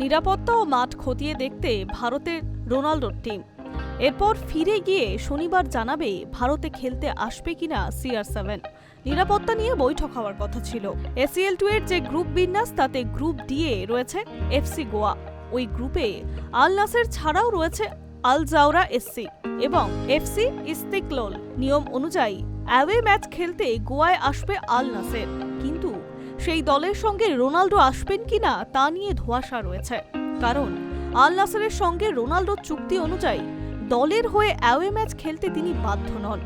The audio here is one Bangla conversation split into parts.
নিরাপত্তা ও মাঠ খতিয়ে দেখতে ভারতের রোনাল্ডোর টিম। এরপর ফিরে গিয়ে শনিবার জানাবে ভারতে খেলতে আসবে কিনা সিআর সেভেন। নিরাপত্তা নিয়ে বৈঠক হওয়ার কথা ছিল। এসিএল টু এর যে গ্রুপ বিন্যাস, তাতে গ্রুপ ডি এ রয়েছে এফসি গোয়া। ওই গ্রুপে আল নাসের ছাড়াও রয়েছে আল জাওরা এসসি এবং এফসি ইস্তিকলোল। নিয়ম অনুযায়ী অ্যাওয়ে ম্যাচ খেলতে গোয়ায় আসবে আল নাসের। কিন্তু সেই দলের সঙ্গে রোনাল্ডো আসবেন কিনা তা নিয়ে ধোঁয়াশা রয়েছে। কারণ আল নাসেরের সঙ্গে রোনাল্ডোর চুক্তি অনুযায়ী দলের হয়ে অ্যাওয়ে ম্যাচ খেলতে তিনি বাধ্য নন।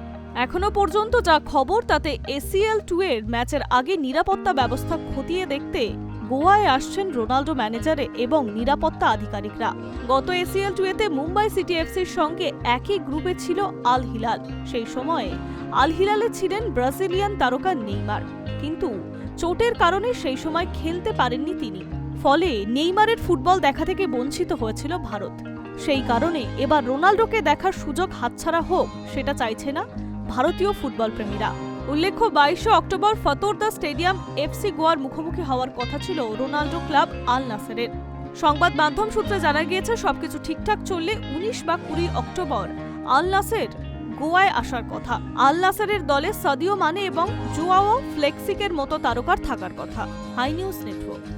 এখনও পর্যন্ত যা খবর, তাতে এসিএল টু এর ম্যাচের আগে নিরাপত্তা ব্যবস্থা খতিয়ে দেখতে গোয়ায় আসছেন রোনাল্ডো ম্যানেজারে এবং নিরাপত্তা আধিকারিকরা। গত এসিএল টু এতে মুম্বাই সিটি এফসির সঙ্গে একই গ্রুপে ছিল আল হিলাল। সেই সময়ে আল হিলালে ছিলেন ব্রাজিলিয়ান তারকা নেইমার। কিন্তু চোটের কারণে সেই সময় খেলতে পারেননি তিনি। ফলে নেইমারের ফুটবল দেখা থেকে বঞ্চিত হয়েছিল ভারত। সেই কারণে এবার রোনাল্ডোকে দেখার সুযোগ হাতছাড়া হোক, সেটা চাইছে না ভারতীয় ফুটবল প্রেমীরা উল্লেখ্য, বাইশে অক্টোবর ফতোরদা স্টেডিয়াম এফসি গোয়ার মুখোমুখি হওয়ার কথা ছিল রোনাল্ডো ক্লাব আল নাসেরের। সংবাদ মাধ্যম সূত্রে জানা গিয়েছে, সবকিছু ঠিকঠাক চললে উনিশ বা কুড়ি অক্টোবর আল নাসের গোয়ায় আসার কথা। আল নাসারের দলে সাদিও মানে এবং জুয়াও ফ্লেক্সিকের মতো তারকার থাকার কথা। Hi news network.